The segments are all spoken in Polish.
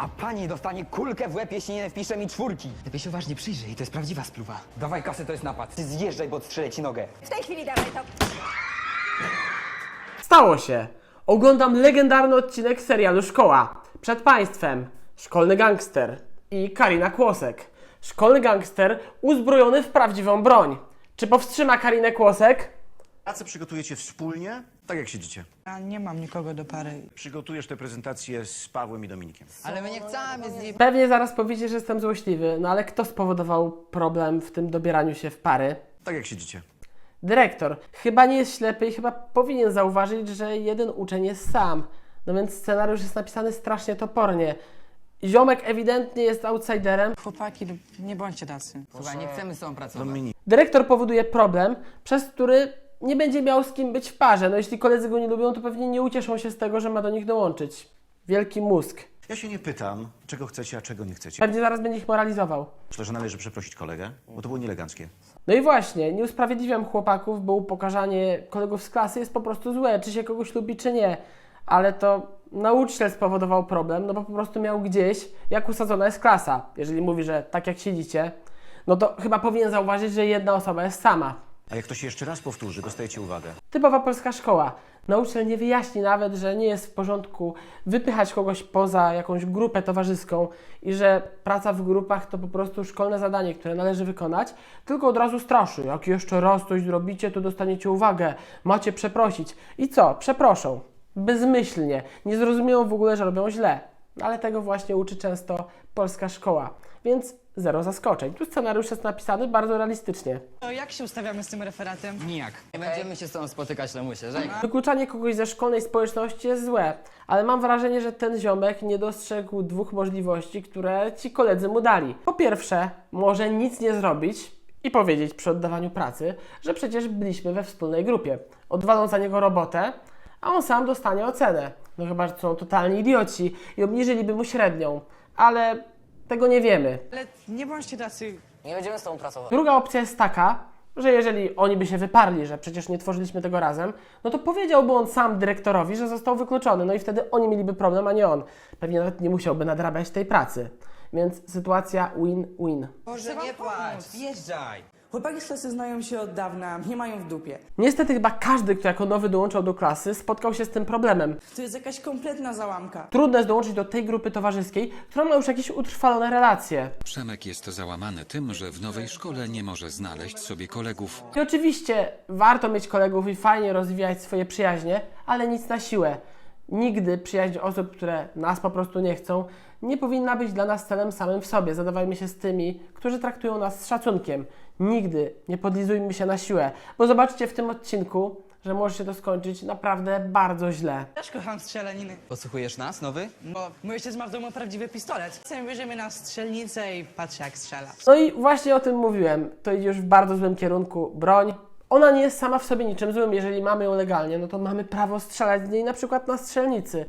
A pani dostanie kulkę w łeb, jeśli nie wpisze mi czwórki. Lepiej się uważnie przyjrzyj, to jest prawdziwa spluwa. Dawaj kasę, to jest napad. Ty zjeżdżaj, bo odstrzelę ci nogę. W tej chwili dawaj to. Stało się. Oglądam legendarny odcinek serialu Szkoła. Przed państwem szkolny gangster i Karina Kłosek. Szkolny gangster uzbrojony w prawdziwą broń. Czy powstrzyma Karinę Kłosek? Pracę przygotujecie wspólnie, tak jak siedzicie. Ja nie mam nikogo do pary. Przygotujesz tę prezentację z Pawłem i Dominikiem. Ale my nie chcemy z niej... Pewnie zaraz powiecie, że jestem złośliwy, no ale kto spowodował problem w tym dobieraniu się w pary? Tak jak siedzicie. Dyrektor. Chyba nie jest ślepy i chyba powinien zauważyć, że jeden uczeń jest sam. No więc scenariusz jest napisany strasznie topornie. Ziomek ewidentnie jest outsiderem, Chłopaki, nie bądźcie tacy. Słuchaj, nie chcemy z tobą pracować. Dominik, Dyrektor powoduje problem, przez który nie będzie miał z kim być w parze. No jeśli koledzy go nie lubią, to pewnie nie ucieszą się z tego, że ma do nich dołączyć. Wielki mózg. ja się nie pytam, czego chcecie, a czego nie chcecie. Pewnie zaraz będzie ich moralizował. Myślę, że należy przeprosić kolegę, bo to było nieeleganckie. No i właśnie, nie usprawiedliwiam chłopaków, bo upokarzanie kolegów z klasy jest po prostu złe, czy się kogoś lubi, czy nie. Ale to nauczyciel spowodował problem, no bo po prostu miał gdzieś, jak usadzona jest klasa. Jeżeli mówi, że tak jak siedzicie, no to chyba powinien zauważyć, że jedna osoba jest sama. A jak to się jeszcze raz powtórzy, dostajecie uwagę. Typowa polska szkoła. Nauczyciel nie wyjaśni nawet, że nie jest w porządku wypychać kogoś poza jakąś grupę towarzyską i że praca w grupach to po prostu szkolne zadanie, które należy wykonać, tylko od razu straszy. Jak jeszcze raz coś zrobicie, to dostaniecie uwagę, macie przeprosić. I co? Przeproszą. Bezmyślnie. Nie zrozumieją w ogóle, że robią źle. Ale tego właśnie uczy często polska szkoła. Więc zero zaskoczeń. Tu scenariusz jest napisany bardzo realistycznie. To jak się ustawiamy z tym referatem? Nijak. Nie będziemy się z tobą spotykać, Lemusie, żegnam. Wykluczanie kogoś ze szkolnej społeczności jest złe, ale mam wrażenie, że ten ziomek nie dostrzegł dwóch możliwości, które ci koledzy mu dali. Po pierwsze, może nic nie zrobić i powiedzieć przy oddawaniu pracy, że przecież byliśmy we wspólnej grupie. Odwalą za niego robotę, a on sam dostanie ocenę. No chyba, że są totalni idioci i obniżyliby mu średnią, ale tego nie wiemy. Ale nie bądźcie tacy. Nie będziemy z tobą pracować. Druga opcja jest taka, że jeżeli oni by się wyparli, że przecież nie tworzyliśmy tego razem, no to powiedziałby on sam dyrektorowi, że został wykluczony, no i wtedy oni mieliby problem, a nie on. Pewnie nawet nie musiałby nadrabiać tej pracy. Więc sytuacja win-win. Boże, nie płacz, wjeżdżaj. Chłopaki z klasy znają się od dawna, nie mają w dupie. Niestety chyba każdy, kto jako nowy dołączał do klasy, spotkał się z tym problemem. To jest jakaś kompletna załamka. Trudno jest dołączyć do tej grupy towarzyskiej, która ma już jakieś utrwalone relacje. Przemek jest załamany tym, że w nowej szkole nie może znaleźć sobie kolegów. I oczywiście warto mieć kolegów i fajnie rozwijać swoje przyjaźnie, ale nic na siłę. Nigdy przyjaźń osób, które nas po prostu nie chcą, nie powinna być dla nas celem samym w sobie. Zadawajmy się z tymi, którzy traktują nas z szacunkiem. Nigdy nie podlizujmy się na siłę, bo zobaczcie w tym odcinku, że może się to skończyć naprawdę bardzo źle. Też kocham strzelaniny. Posłuchujesz nas, nowy? Bo mój ojciec ma w domu prawdziwy pistolet. Sam bierze mnie na strzelnicę i patrzy jak strzela. No i właśnie o tym mówiłem. To idzie już w bardzo złym kierunku. Broń. Ona nie jest sama w sobie niczym złym. Jeżeli mamy ją legalnie, no to mamy prawo strzelać z niej na przykład na strzelnicy.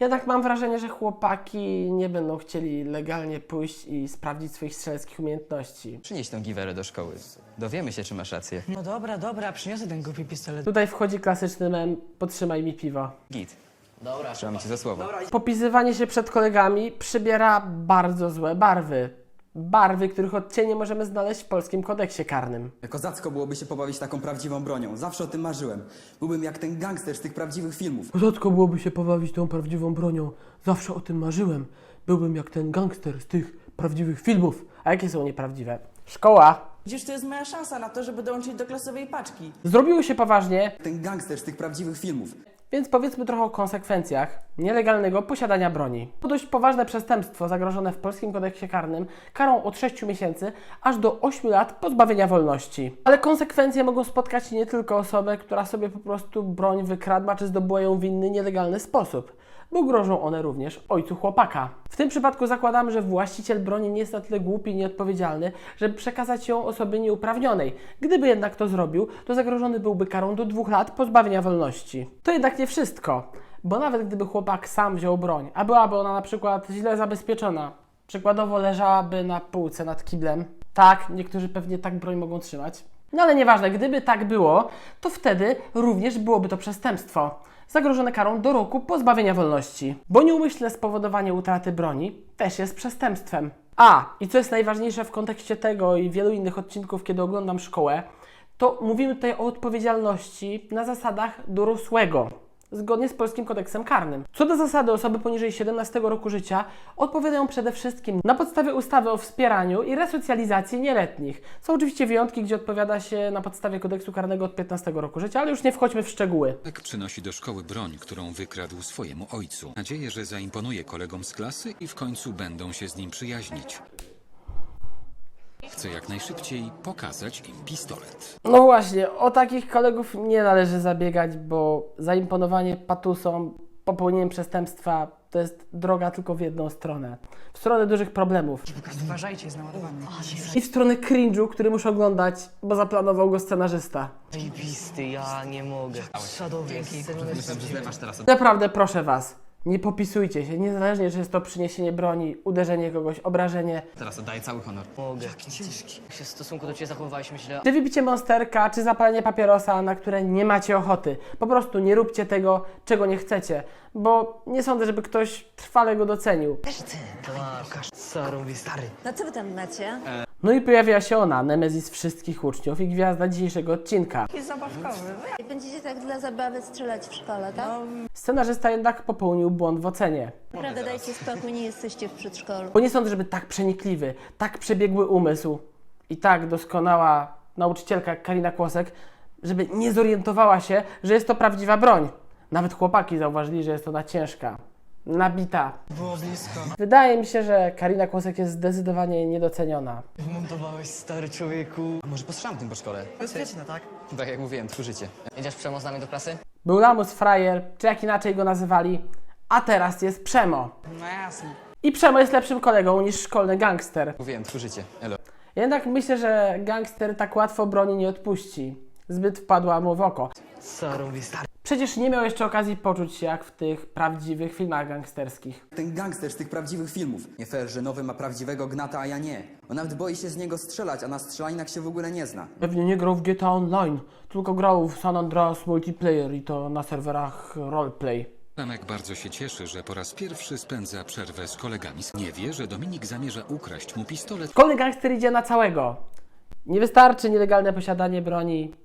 Jednak mam wrażenie, że chłopaki nie będą chcieli legalnie pójść i sprawdzić swoich strzeleckich umiejętności. Przynieś tą giwerę do szkoły. Dowiemy się, czy masz rację. No dobra, dobra, przyniosę ten głupi pistolet. Tutaj wchodzi klasyczny mem, potrzymaj mi piwo. Git. Dobra. Trzymam cię za słowo. Popisywanie się przed kolegami przybiera bardzo złe barwy. Barwy, których odcienie możemy znaleźć w polskim kodeksie karnym. Kozacko byłoby się pobawić taką prawdziwą bronią. Zawsze o tym marzyłem. Byłbym jak ten gangster z tych prawdziwych filmów. Rzadko byłoby się pobawić tą prawdziwą bronią. Zawsze o tym marzyłem. Byłbym jak ten gangster z tych prawdziwych filmów. A jakie są nieprawdziwe? Szkoła. Przecież to jest moja szansa na to, żeby dołączyć do klasowej paczki. Zrobiło się poważnie, Ten gangster z tych prawdziwych filmów. Więc powiedzmy trochę o konsekwencjach nielegalnego posiadania broni. To dość poważne przestępstwo zagrożone w polskim kodeksie karnym karą od 6 miesięcy aż do 8 lat pozbawienia wolności. Ale konsekwencje mogą spotkać nie tylko osobę, która sobie po prostu broń wykradła czy zdobyła ją w inny nielegalny sposób. Bo grożą one również ojcu chłopaka. W tym przypadku zakładamy, że właściciel broni nie jest na tyle głupi i nieodpowiedzialny, żeby przekazać ją osobie nieuprawnionej. Gdyby jednak to zrobił, to zagrożony byłby karą do dwóch lat pozbawienia wolności. To jednak nie wszystko, bo nawet gdyby chłopak sam wziął broń, a byłaby ona na przykład źle zabezpieczona, przykładowo leżałaby na półce nad kiblem, tak, niektórzy pewnie tak broń mogą trzymać, no ale nieważne, gdyby tak było, to wtedy również byłoby to przestępstwo. zagrożone karą do roku pozbawienia wolności. Bo nieumyślne spowodowanie utraty broni też jest przestępstwem. A, i co jest najważniejsze w kontekście tego i wielu innych odcinków, kiedy oglądam szkołę, to mówimy tutaj o odpowiedzialności na zasadach dorosłego, zgodnie z polskim kodeksem karnym. Co do zasady, osoby poniżej 17 roku życia odpowiadają przede wszystkim na podstawie ustawy o wspieraniu i resocjalizacji nieletnich. Są oczywiście wyjątki, gdzie odpowiada się na podstawie kodeksu karnego od 15 roku życia, ale już nie wchodźmy w szczegóły. Tak przynosi do szkoły broń, którą wykradł swojemu ojcu. Nadzieję, że zaimponuje kolegom z klasy i w końcu będą się z nim przyjaźnić. Chce jak najszybciej pokazać im pistolet. No właśnie, o takich kolegów nie należy zabiegać, bo zaimponowanie patusom, popełnieniem przestępstwa to jest droga tylko w jedną stronę. W stronę dużych problemów. Uważajcie, jest naładowany. I w stronę cringe'u, który muszę oglądać, bo zaplanował go scenarzysta. Zajebisty, ja nie mogę. Sadowiec. Naprawdę proszę Was, nie popisujcie się, niezależnie czy jest to przyniesienie broni, uderzenie kogoś, obrażenie. Teraz oddaję cały honor. Mogę. Jak się w stosunku do ciebie zachowywaliśmy źle. Czy wybicie monsterka, czy zapalenie papierosa, na które nie macie ochoty. Po prostu nie róbcie tego, czego nie chcecie, bo nie sądzę, żeby ktoś trwale go docenił. Masz, co robi stary? No co wy tam macie? No i pojawia się ona, nemezis wszystkich uczniów i gwiazda dzisiejszego odcinka. Jest zabawkowy. Będziecie tak dla zabawy strzelać w szkole, tak? Scenarzysta jednak popełnił błąd w ocenie. Naprawdę dajcie spokój, nie jesteście w przedszkolu. Bo nie sądzę, żeby tak przenikliwy, tak przebiegły umysł i tak doskonała nauczycielka jak Karina Kłosek, żeby nie zorientowała się, że jest to prawdziwa broń. Nawet chłopaki zauważyli, że jest ona ciężka, nabita. Było blisko. Wydaje mi się, że Karina Kłosek jest zdecydowanie niedoceniona. Montowałeś stary człowieku. A może postrzelam tym po szkole? Bezpieczne, tak? Tak jak mówiłem, tchórzycie. Jedziesz przemo z nami do klasy? Był lamus frajer, czy jak inaczej go nazywali, a teraz jest Przemo. No jasne. I Przemo jest lepszym kolegą niż szkolny gangster. Mówiłem, tchórzycie. Elo. Jednak myślę, że gangster tak łatwo broni nie odpuści. Zbyt wpadła mu w oko. Co robi stary? Przecież nie miał jeszcze okazji poczuć się jak w tych prawdziwych filmach gangsterskich. Ten gangster z tych prawdziwych filmów. Nie fair, że nowy ma prawdziwego gnata, a ja nie. On nawet boi się z niego strzelać, a na strzelaninach się w ogóle nie zna. Pewnie nie grał w GTA Online, tylko grał w San Andreas Multiplayer i to na serwerach roleplay. Tomek bardzo się cieszy, że po raz pierwszy spędza przerwę z kolegami. Nie wie, że Dominik zamierza ukraść mu pistolet, Szkolny gangster idzie na całego. Nie wystarczy nielegalne posiadanie broni.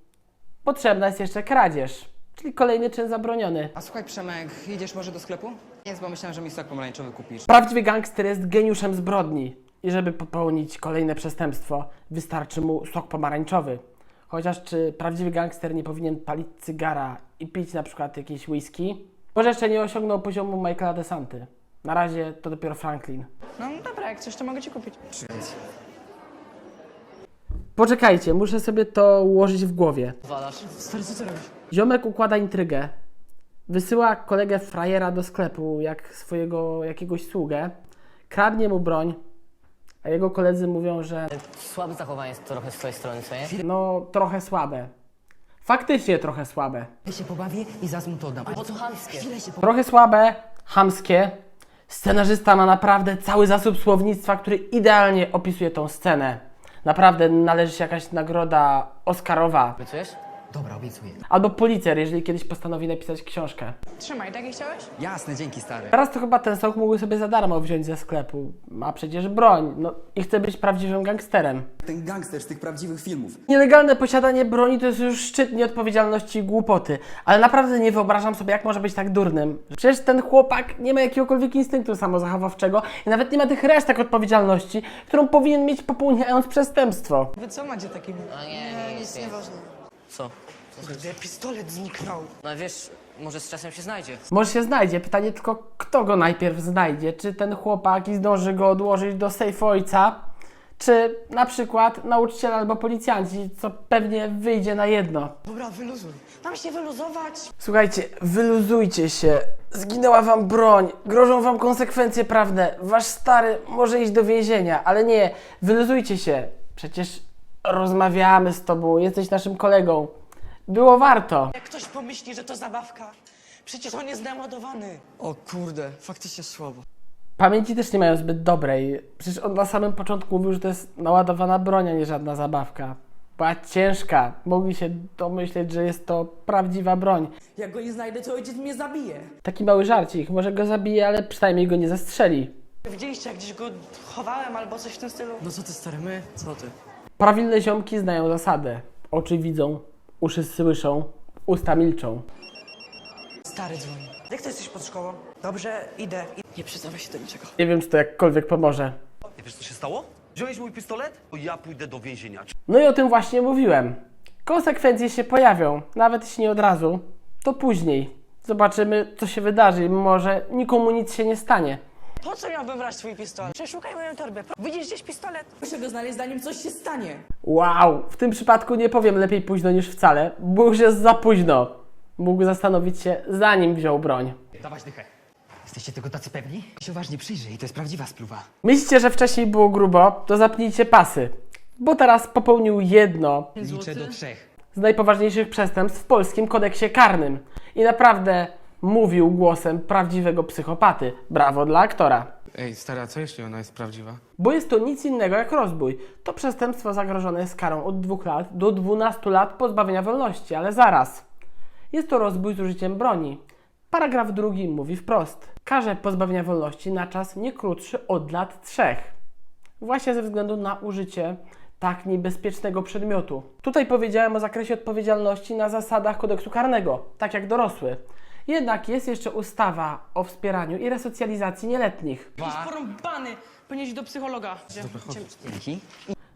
Potrzebna jest jeszcze kradzież, czyli kolejny czyn zabroniony. A słuchaj, Przemek, jedziesz może do sklepu? Jest, bo myślałem, że mi sok pomarańczowy kupisz. Prawdziwy gangster jest geniuszem zbrodni i żeby popełnić kolejne przestępstwo, wystarczy mu sok pomarańczowy. Chociaż czy prawdziwy gangster nie powinien palić cygara i pić na przykład jakieś whisky? Może jeszcze nie osiągnął poziomu Michaela DeSanty. Na razie to dopiero Franklin. No dobra, jak coś, to mogę ci kupić. Poczekajcie, muszę sobie to ułożyć w głowie. Walasz. Stary, co ty robisz? Ziomek układa intrygę. Wysyła kolegę frajera do sklepu, jak swojego jakiegoś sługę. Kradnie mu broń, a jego koledzy mówią, że Słabe zachowanie jest trochę z twojej strony, co nie? no trochę słabe. Faktycznie trochę słabe. Ja się pobawię i zaraz mu to oddam. Po co chamskie? Trochę słabe, chamskie. Scenarzysta ma naprawdę cały zasób słownictwa, który idealnie opisuje tą scenę. Naprawdę należy się jakaś nagroda Oscarowa. Dobra, obiecuję. Albo policer, jeżeli kiedyś postanowi napisać książkę. Trzymaj, takie chciałeś? Jasne, dzięki stary. Teraz to chyba ten sok mógłby sobie za darmo wziąć ze sklepu. Ma przecież broń. No i chce być prawdziwym gangsterem. Ten gangster z tych prawdziwych filmów. Nielegalne posiadanie broni to jest już szczyt nieodpowiedzialności i głupoty. Ale naprawdę nie wyobrażam sobie, jak może być tak durnym. Przecież ten chłopak nie ma jakiegokolwiek instynktu samozachowawczego i nawet nie ma tych resztek odpowiedzialności, którą powinien mieć popełniając przestępstwo. Wy co macie takim... A nie, nie, nic nie. Co? Kurde, pistolet zniknął. No wiesz, może z czasem się znajdzie. Może się znajdzie, pytanie tylko, kto go najpierw znajdzie? Czy ten chłopak i zdąży go odłożyć do sejfu ojca? Czy na przykład nauczyciel albo policjanci, co pewnie wyjdzie na jedno? Dobra, wyluzuj. Mam się wyluzować. Słuchajcie, wyluzujcie się. Zginęła wam broń, grożą wam konsekwencje prawne. Wasz stary może iść do więzienia, ale nie, wyluzujcie się. Przecież rozmawiamy z tobą, jesteś naszym kolegą. Było warto. Jak ktoś pomyśli, że to zabawka, przecież on jest naładowany. O kurde, faktycznie słabo. Pamięci też nie mają zbyt dobrej. Przecież on na samym początku mówił, że to jest naładowana broń, a nie żadna zabawka. była ciężka. Mogli się domyśleć, że jest to prawdziwa broń. Jak go nie znajdę, to ojciec mnie zabije. Taki mały żarcik, może go zabije, ale przynajmniej go nie zastrzeli. Widzieliście, jak gdzieś go chowałem albo coś w tym stylu? No co ty, stary, my? Co ty? Prawilne ziomki znają zasadę. Oczy widzą, uszy słyszą, usta milczą. Stary dzwoni. Jak ty jesteś pod szkołą? Dobrze, idę. Nie przyznawaj się do niczego. Nie wiem, czy to jakkolwiek pomoże. Nie wiesz, co się stało? Wziąłeś mój pistolet? To ja pójdę do więzienia. No i o tym właśnie mówiłem. Konsekwencje się pojawią, nawet jeśli nie od razu, to później. Zobaczymy, co się wydarzy i może nikomu nic się nie stanie. Po co miałbym brać twój pistolet? Przeszukaj moją torbę. Widzisz gdzieś pistolet? Muszę go znaleźć, zanim coś się stanie. Wow, w tym przypadku nie powiem lepiej późno niż wcale, bo już jest za późno. Mógł zastanowić się, zanim wziął broń. Dawać dychę. Jesteście tego tacy pewni? Się uważnie przyjrzyj, to jest prawdziwa spluwa. Myślicie, że wcześniej było grubo? To zapnijcie pasy, bo teraz popełnił jedno Liczę do trzech. z najpoważniejszych przestępstw w polskim kodeksie karnym. I naprawdę mówił głosem prawdziwego psychopaty. Brawo dla aktora. Ej, stara, co jeśli ona jest prawdziwa? Bo jest to nic innego jak rozbój. To przestępstwo zagrożone jest karą od 2 lat do 12 lat pozbawienia wolności, ale zaraz. Jest to rozbój z użyciem broni. Paragraf drugi mówi wprost. Karze pozbawienia wolności na czas nie krótszy od lat 3. Właśnie ze względu na użycie tak niebezpiecznego przedmiotu. Tutaj powiedziałem o zakresie odpowiedzialności na zasadach kodeksu karnego, tak jak dorosły. Jednak jest jeszcze ustawa o wspieraniu i resocjalizacji nieletnich. Jakiś porąbany. Powinien iść do psychologa. Dzięki.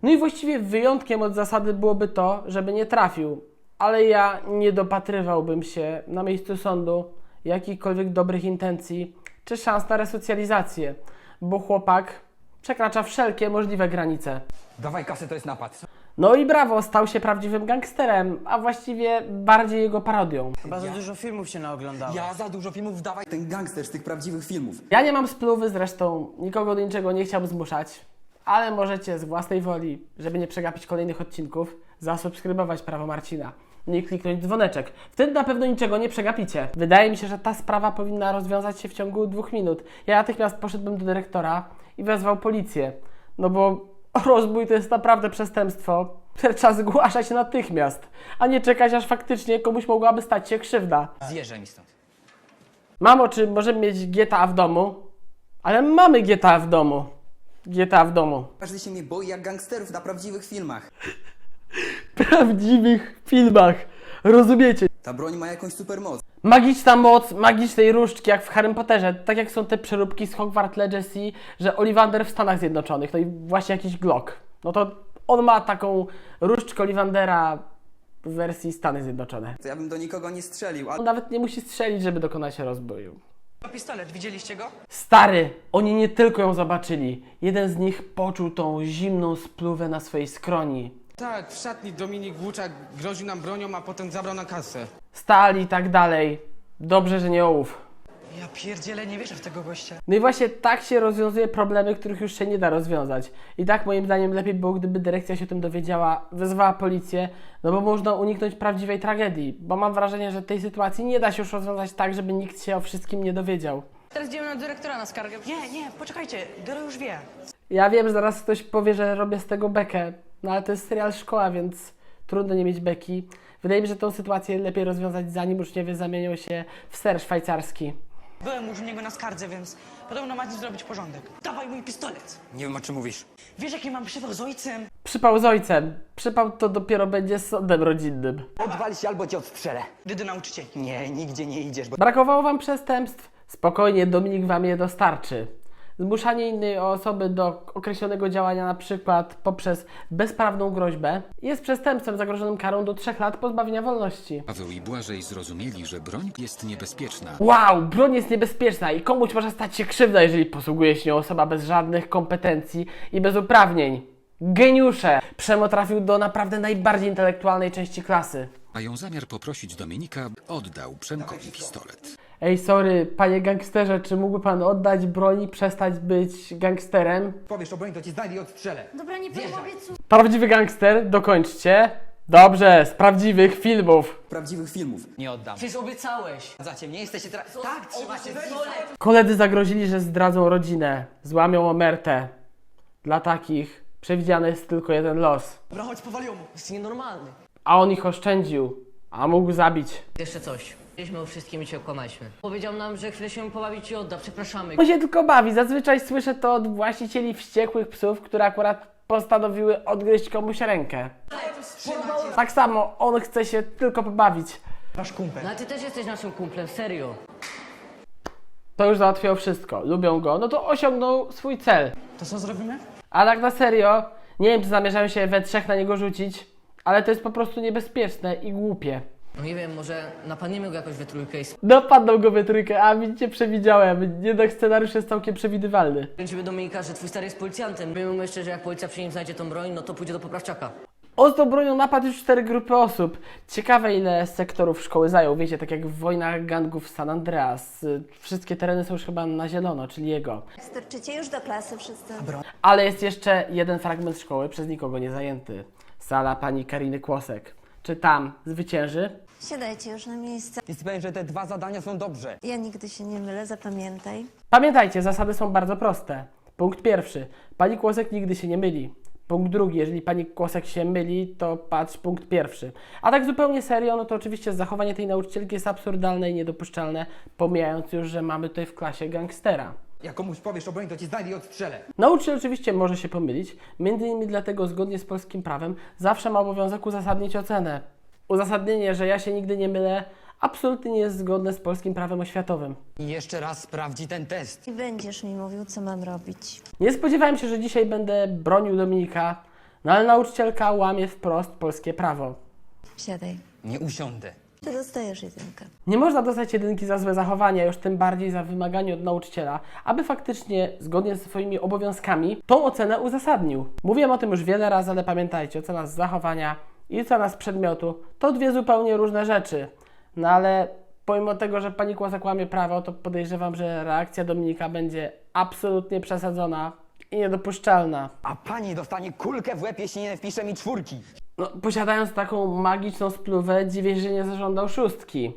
No i właściwie wyjątkiem od zasady byłoby to, żeby nie trafił. Ale ja nie dopatrywałbym się na miejscu sądu jakichkolwiek dobrych intencji czy szans na resocjalizację, bo chłopak przekracza wszelkie możliwe granice. Dawaj kasę, to jest napad. No i brawo, stał się prawdziwym gangsterem, a właściwie bardziej jego parodią. Chyba za dużo filmów się naoglądałem. Ja za dużo filmów dawaj. Ten gangster z tych prawdziwych filmów. Ja nie mam spluwy, zresztą nikogo do niczego nie chciałbym zmuszać, ale możecie z własnej woli, żeby nie przegapić kolejnych odcinków, zasubskrybować prawo Marcina. I kliknąć dzwoneczek. Wtedy na pewno niczego nie przegapicie. Wydaje mi się, że ta sprawa powinna rozwiązać się w ciągu dwóch minut. Ja natychmiast poszedłbym do dyrektora i wezwał policję. No bo rozbój to jest naprawdę przestępstwo, które trzeba zgłaszać natychmiast, a nie czekać aż faktycznie komuś mogłaby stać się krzywda. Zjeżdżaj mi stąd. Mamo, czy możemy mieć GTA w domu? Ale mamy GTA w domu. GTA w domu. Każdy się mnie boi jak gangsterów na prawdziwych filmach. Prawdziwych filmach. Rozumiecie? Ta broń ma jakąś supermoc. Magiczna moc magicznej różdżki, jak w Harry Potterze. Tak jak są te przeróbki z Hogwarts Legacy, że Ollivander w Stanach Zjednoczonych. No i właśnie jakiś Glock. No to on ma taką różdżkę Ollivandera w wersji Stany Zjednoczone. To ja bym do nikogo nie strzelił, On ale nawet nie musi strzelić, żeby dokonać rozboju. Pistolet, widzieliście go? Stary, oni nie tylko ją zobaczyli. Jeden z nich poczuł tą zimną spluwę na swojej skroni. Tak, w szatni Dominik Włóczak groził nam bronią, a potem zabrał na kasę. Stali i tak dalej. Dobrze, że nie ołów. Ja pierdzielę, nie wierzę w tego gościa. No i właśnie tak się rozwiązuje problemy, których już się nie da rozwiązać. I tak moim zdaniem lepiej było, gdyby dyrekcja się o tym dowiedziała, wezwała policję, no bo można uniknąć prawdziwej tragedii. Bo mam wrażenie, że tej sytuacji nie da się już rozwiązać tak, żeby nikt się o wszystkim nie dowiedział. Teraz idziemy na dyrektora na skargę. Nie, nie, poczekajcie, Doro już wie. Ja wiem, że zaraz ktoś powie, że robię z tego bekę, no ale to jest serial szkoła, więc trudno nie mieć beki. Wydaje mi się, że tą sytuację lepiej rozwiązać, zanim uczniowie zamienią się w ser szwajcarski. Byłem już u niego na skardze, więc podobno ma dziś zrobić porządek. Dawaj mój pistolet. Nie wiem o czym mówisz. Wiesz, jaki mam przypał z ojcem? Przypał z ojcem. Przypał to dopiero będzie z sądem rodzinnym. odwal się albo cię odstrzelę. Idę do nauczycieli. Nie, nigdzie nie idziesz, bo Brakowało wam przestępstw? Spokojnie, Dominik wam je dostarczy. Zmuszanie innej osoby do określonego działania, na przykład poprzez bezprawną groźbę, jest przestępstwem zagrożonym karą do 3 lat pozbawienia wolności. Paweł i Błażej zrozumieli, że broń jest niebezpieczna. Wow, broń jest niebezpieczna i komuś może stać się krzywda, jeżeli posługuje się nią osoba bez żadnych kompetencji i bez uprawnień. Geniusze! Przemo trafił do naprawdę najbardziej intelektualnej części klasy. Mają zamiar poprosić Dominika, by oddał Przemkowi pistolet. Ej, sorry, panie gangsterze, czy mógłby pan oddać broń i przestać być gangsterem? powiesz o broń, to ci znajdę i odstrzelę. Dobra, nie pomogę Prawdziwy gangster, dokończcie. Dobrze, z prawdziwych filmów. Prawdziwych filmów. Nie oddam. Przecież obiecałeś. Zacie mnie, jesteście teraz... Tak, trzymacie Koledzy zagrozili, że zdradzą rodzinę, złamią omertę. Dla takich Przewidziany jest tylko jeden los. Dobra, chodź, powali mu. Jest nienormalny. A on ich oszczędził, a mógł zabić. Jeszcze coś. Chcieliśmy o wszystkim i cię okłamaliśmy. Powiedział nam, że chwilę się pobawić i odda. Przepraszamy. On się tylko bawi. Zazwyczaj słyszę to od właścicieli wściekłych psów, które akurat postanowiły odgryźć komuś rękę. Tak samo on chce się tylko pobawić. No a ty też jesteś naszym kumplem, serio. To już załatwiał wszystko. Lubią go, no to osiągnął swój cel. To co zrobimy? A tak na serio, nie wiem czy zamierzają się we trzech na niego rzucić, ale to jest po prostu niebezpieczne i głupie. No nie wiem, może napadniemy go jakoś we trójkę i Dopadną go we trójkę, a widzicie, przewidziałem. Jednak scenariusz jest całkiem przewidywalny. Kręcimy Dominika, że twój stary jest policjantem. Mu jeszcze, że jak policja przy nim znajdzie tą broń, no to pójdzie do poprawczaka. O z tą bronią napadł już cztery grupy osób. Ciekawe ile sektorów szkoły zajął. Wiecie, tak jak w wojnach gangów San Andreas. Wszystkie tereny są już chyba na zielono, czyli jego. Starczycie już do klasy wszyscy. Ale jest jeszcze jeden fragment szkoły przez nikogo nie zajęty. Sala pani Kariny Kłosek. Czy tam zwycięży? Siadajcie już na miejsce. Jest pewien, że te dwa zadania są dobrze. Ja nigdy się nie mylę, zapamiętaj. Pamiętajcie, zasady są bardzo proste. Punkt pierwszy. Pani Kłosek nigdy się nie myli. Punkt drugi. Jeżeli pani Kłosek się myli, to patrz punkt pierwszy. A tak zupełnie serio, no to oczywiście zachowanie tej nauczycielki jest absurdalne i niedopuszczalne, pomijając już, że mamy tutaj w klasie gangstera. Jak komuś powiesz o broni, to ci znajdę i odstrzelę. Nauczyciel oczywiście może się pomylić, między innymi dlatego zgodnie z polskim prawem zawsze ma obowiązek uzasadnić ocenę. Uzasadnienie, że ja się nigdy nie mylę, absolutnie nie jest zgodne z polskim prawem oświatowym. I jeszcze raz sprawdzi ten test. I będziesz mi mówił, co mam robić. Nie spodziewałem się, że dzisiaj będę bronił Dominika, no ale nauczycielka łamie wprost polskie prawo. Siadaj. Nie usiądę. Ty dostajesz jedynkę. Nie można dostać jedynki za złe zachowanie, już tym bardziej za wymaganie od nauczyciela, aby faktycznie, zgodnie ze swoimi obowiązkami, tą ocenę uzasadnił. Mówiłem o tym już wiele razy, ale pamiętajcie, ocena z zachowania i ocena z przedmiotu to dwie zupełnie różne rzeczy. No ale pomimo tego, że pani Kłosek łamie prawo, to podejrzewam, że reakcja Dominika będzie absolutnie przesadzona i niedopuszczalna. A pani dostanie kulkę w łeb, jeśli nie wpisze mi czwórki. No, posiadając taką magiczną spluwę, dziwię się, że nie zażądał szóstki.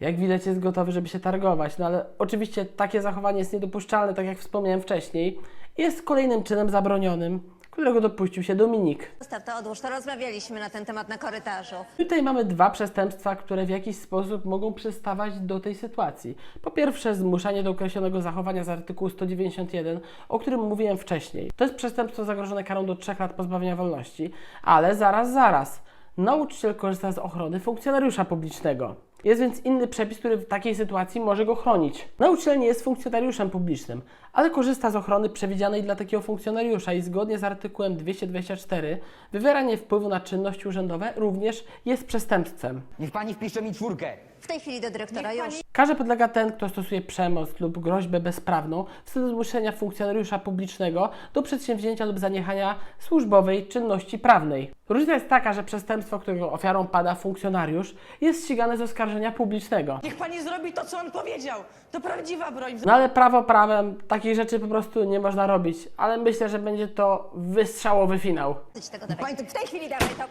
Jak widać, jest gotowy, żeby się targować. No ale oczywiście takie zachowanie jest niedopuszczalne, tak jak wspomniałem wcześniej. i Jest kolejnym czynem zabronionym, którego dopuścił się Dominik. Zostaw to, odłóż to. Rozmawialiśmy na ten temat na korytarzu. Tutaj mamy dwa przestępstwa, które w jakiś sposób mogą przystawać do tej sytuacji. Po pierwsze, zmuszanie do określonego zachowania z artykułu 191, o którym mówiłem wcześniej. To jest przestępstwo zagrożone karą do 3 lat pozbawienia wolności, ale zaraz, zaraz. Nauczyciel korzysta z ochrony funkcjonariusza publicznego. Jest więc inny przepis, który w takiej sytuacji może go chronić. Nauczyciel nie jest funkcjonariuszem publicznym, ale korzysta z ochrony przewidzianej dla takiego funkcjonariusza i zgodnie z artykułem 224 wywieranie wpływu na czynności urzędowe również jest przestępstwem. Niech pani wpisze mi czwórkę. W tej chwili do dyrektora już. Karze podlega ten, kto stosuje przemoc lub groźbę bezprawną w celu zmuszenia funkcjonariusza publicznego do przedsięwzięcia lub zaniechania służbowej czynności prawnej. Różnica jest taka, że przestępstwo, którego ofiarą pada funkcjonariusz, jest ścigane z oskarżenia publicznego. Niech pani zrobi to, co on powiedział. To prawdziwa broń. No ale prawo prawem, takich rzeczy po prostu nie można robić, ale myślę, że będzie to wystrzałowy finał. Tego dawaj. W tej chwili dawaj to.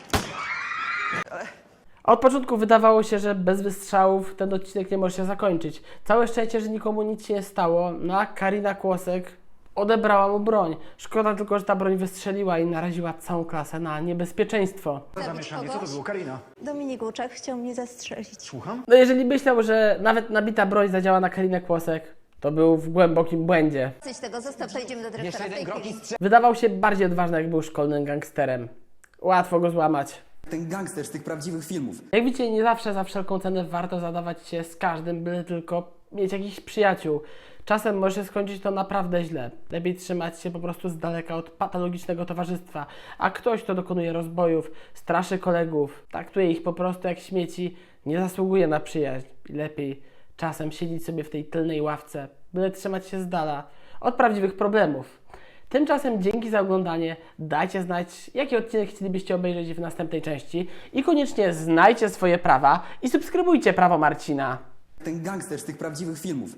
Od początku wydawało się, że bez wystrzałów ten odcinek nie może się zakończyć. Całe szczęście, że nikomu nic się nie stało, no a Karina Kłosek odebrała mu broń. Szkoda tylko, że ta broń wystrzeliła i naraziła całą klasę na niebezpieczeństwo. Zamieszanie, co to było, Karina? Dominik Łuczak chciał mnie zastrzelić. Słucham? No jeżeli myślał, że nawet nabita broń zadziała na Karinę Kłosek, to był w głębokim błędzie. Coś tego, zostaw, to idziemy do dyrektora w tej chwili. Wydawał się bardziej odważny, jak był szkolnym gangsterem. Łatwo go złamać. Ten gangster z tych prawdziwych filmów. Jak widzicie, nie zawsze za wszelką cenę warto zadawać się z każdym, byle tylko mieć jakichś przyjaciół. Czasem może się skończyć to naprawdę źle. Lepiej trzymać się po prostu z daleka od patologicznego towarzystwa. A ktoś, kto dokonuje rozbojów, straszy kolegów, traktuje ich po prostu jak śmieci, nie zasługuje na przyjaźń. Lepiej czasem siedzieć sobie w tej tylnej ławce, byle trzymać się z dala od prawdziwych problemów. Tymczasem dzięki za oglądanie. Dajcie znać, jaki odcinek chcielibyście obejrzeć w następnej części i koniecznie znajcie swoje prawa i subskrybujcie prawo Marcina. Ten gangster z tych prawdziwych filmów.